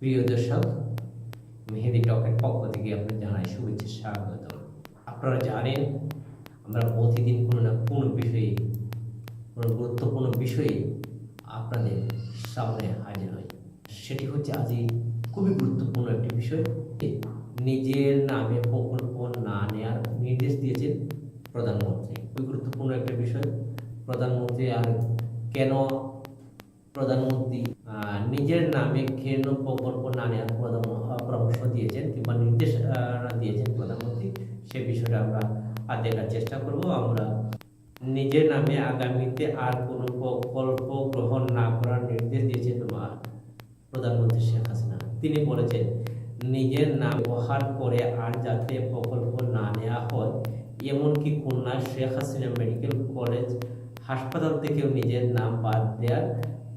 প্রিয় দর্শক, মেহেদি টকের পক্ষ থেকে আপনার জানাই শুভেচ্ছা স্বাগত আপনারা জানেন, আমরা প্রতিদিন কোনো না কোনো বিষয়ে, কোনো গুরুত্বপূর্ণ বিষয়ে আপনাদের সামনে হাজির হই। সেটি হচ্ছে আজই খুবই গুরুত্বপূর্ণ একটি বিষয়। নিজের নামে প্রকল্প না নেওয়ার নির্দেশ দিয়েছেন প্রধানমন্ত্রী। খুবই গুরুত্বপূর্ণ একটা বিষয়। প্রধানমন্ত্রী আর কেন প্রধানমন্ত্রী নিজের নামে কেন প্রকল্প না নেওয়ার পরামর্শ দিয়েছেন কিংবা নির্দেশ দিয়েছেন প্রধানমন্ত্রী সে বিষয়টা আমরা দেখার চেষ্টা করব। আমরা নিজের নামে আগামীতে আর কোনো প্রকল্প গ্রহণ না করার নির্দেশ দিয়েছেন আহ, প্রধানমন্ত্রী শেখ হাসিনা। তিনি বলেছেন নিজের নাম ব্যবহার করে আর যাতে প্রকল্প না নেওয়া হয় এমনকি খুলনা শেখ হাসিনা মেডিকেল কলেজ হাসপাতাল থেকেও নিজের নাম বাদ দেওয়ার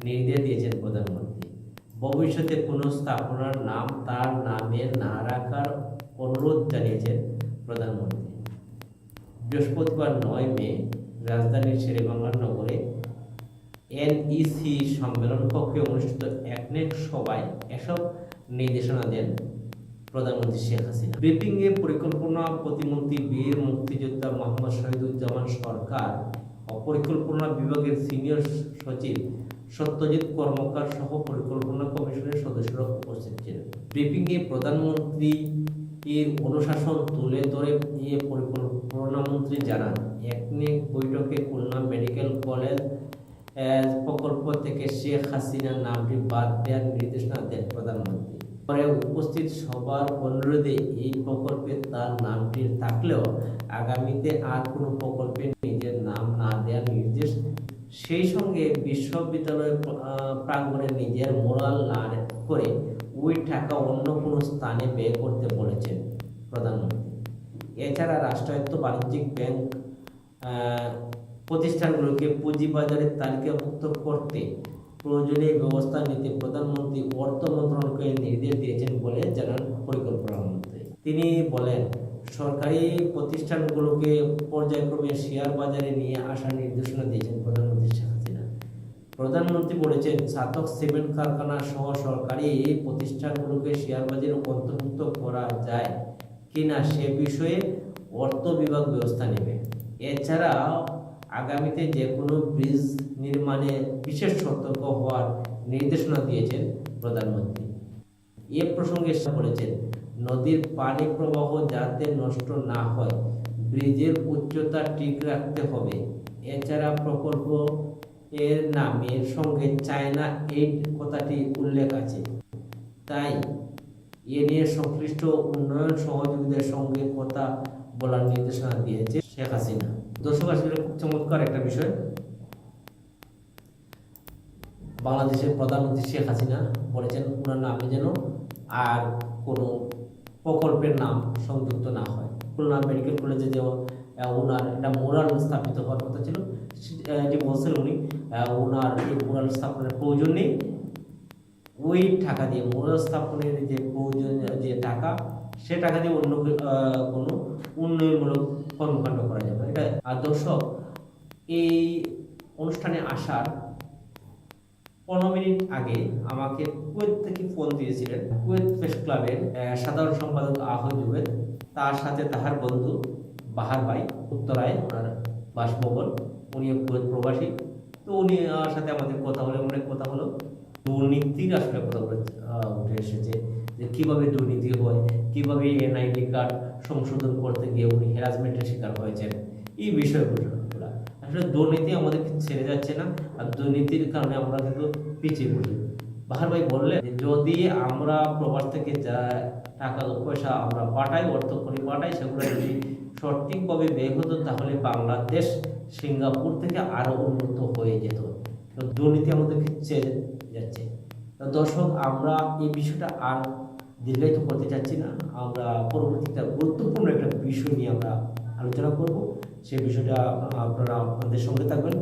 নির্দেশ দিয়েছেন প্রধানমন্ত্রী। ভবিষ্যতে কোনো স্থাপনার নাম, তার নামে না রাখার অনুরোধ জানিয়েছেন প্রধানমন্ত্রী। বৃহস্পতিবার নয় মে রাজধানীর শেরেবাংলা নগরে এনইসি সম্মেলন কক্ষে অনুষ্ঠিত একনেক সভায় এসব নির্দেশনা দেন প্রধানমন্ত্রী শেখ হাসিনা। ব্রিফিংয়ে পরিকল্পনা প্রতিমন্ত্রী বীর মুক্তিযোদ্ধা মোহাম্মদ শহীদুজ্জামান সরকার পরিকল্পনা বিভাগের সিনিয়র সচিব সত্যজিৎ কর্মকার সহ পরিকল্পনা কমিশনের সদস্যরা উপস্থিত ছিলেন। ব্রিফিংয়ে প্রধানমন্ত্রী এর অনুশাসন তুলে ধরে দিয়ে পরিকল্পনা মন্ত্রী জানান, একনেক বৈঠকে খুলনা মেডিকেল কলেজ প্রকল্প থেকে শেখ হাসিনার নামটি বাদ দেওয়ার নির্দেশনা দেন প্রধানমন্ত্রী। পরে উপস্থিত সবার অনুরোধে এই প্রকল্পে তার নামটি থাকলেও আগামীতে আর কোনো প্রকল্পে নিজের সেই সঙ্গে বিশ্ববিদ্যালয় প্রাঙ্গণে নিজের মোরাল না করে ওই টাকা অন্য কোনো স্থানে ব্যয় করতে বলেছেন প্রধানমন্ত্রী। এছাড়া রাষ্ট্রায়ত্ত বাণিজ্যিক ব্যাংক প্রতিষ্ঠানগুলোকে পুঁজিবাজারে তালিকাভুক্ত করতে প্রয়োজনীয় ব্যবস্থা নিতে প্রধানমন্ত্রী অর্থ মন্ত্রণালয়কে নির্দেশ দিয়েছেন বলে জানান পরিকল্পনা মন্ত্রী। তিনি বলেন সরকারি প্রতিষ্ঠানগুলোকে পর্যায়ক্রমে শেয়ার বাজারে নিয়ে আসার নির্দেশনা দিয়েছেন প্রধানমন্ত্রী শেখ হাসিনা। প্রধানমন্ত্রী বলেছেন ছাতক সিমেন্ট কারখানা সহ সরকারি প্রতিষ্ঠানগুলোকে শেয়ার বাজারে অন্তর্ভুক্ত করা যায় কিনা সে বিষয়ে অর্থ বিভাগ ব্যবস্থা নেবে। এছাড়া আগামীতে যে কোনো ব্রিজ নির্মাণে বিশেষ সতর্ক হওয়ার নির্দেশনা দিয়েছেন প্রধানমন্ত্রী। এ প্রসঙ্গে বলেছেন নদীর পানি প্রবাহ যাতে নষ্ট না হয়, ব্রিজের উচ্চতা ঠিক রাখতে হবে। এছাড়া প্রকল্প এর নামের সঙ্গে চায়না এইড কথাটি উল্লেখ আছে। তাই এ নিয়ে সংশ্লিষ্ট উন্নয়ন সহযোগীদের সঙ্গে কথা বলার নির্দেশনা দিয়েছে শেখ হাসিনা। দর্শক আসলে খুব চমৎকার একটা বিষয়। বাংলাদেশের প্রধানমন্ত্রী শেখ হাসিনা বলেছেন, ওনার নামে যেন আর কোনো প্রকল্পের নাম সংযুক্ত না হয়। খুলনা মেডিকেল কলেজে যে ওনার একটা মোরাল স্থাপিত হওয়ার কথা ছিল এটি বলছেন উনি ওনার এই মোরাল স্থাপনের প্রয়োজন নেই ওই টাকা দিয়ে, মোরাল স্থাপনের যে প্রয়োজন, যে টাকা, সে টাকা দিয়ে অন্য কোনো উন্নয়নমূলক কর্মকাণ্ড করা যাবে এটা আর দর্শক এই অনুষ্ঠানে আসার পনেরো মিনিট আগে আমাকে কুয়েত থেকে ফোন দিয়েছিলেন। কুয়েত প্রেস ক্লাবের সাধারণ সম্পাদক আহদ জুবেদ তার সাথে তাহার বন্ধু বাহার ভাই উত্তরায় ওনার বাসভবন। উনিও কুয়েত প্রবাসী। তো উনি আহ, সাথে আমাদের কথা বলে অনেক কথা হলো। দুর্নীতির আসলে কথা বলে আহ, উঠে এসেছে যে কীভাবে দুর্নীতি হয় কীভাবে এনআইডি কার্ড সংশোধন করতে গিয়ে উনি হ্যারাসমেন্টের শিকার হয়েছেন। এই বিষয়গুলো আসলে দুর্নীতি আমাদেরকে ছেড়ে যাচ্ছে না, আর দুর্নীতির কারণে আমরা কিন্তু পিছিয়ে পড়ি। বাহার ভাই বললেন যদি আমরা প্রবাস থেকে যা টাকা পয়সা আমরা পাঠাই অর্থ করি পাঠাই, সেগুলো যদি সঠিকভাবে ব্যয় হতো, তাহলে বাংলাদেশ সিঙ্গাপুর থেকে আরও উন্নত হয়ে যেত। দুর্নীতি আমাদেরকে ছেড়ে যাচ্ছে। দর্শক, আমরা এই বিষয়টা আর দীর্ঘায়িত করতে চাচ্ছি না। আমরা পরবর্তীতে গুরুত্বপূর্ণ একটা বিষয় নিয়ে আমরা আলোচনা করব। সেই বিষয়টা আপনারা আপনাদের সঙ্গে থাকবেন।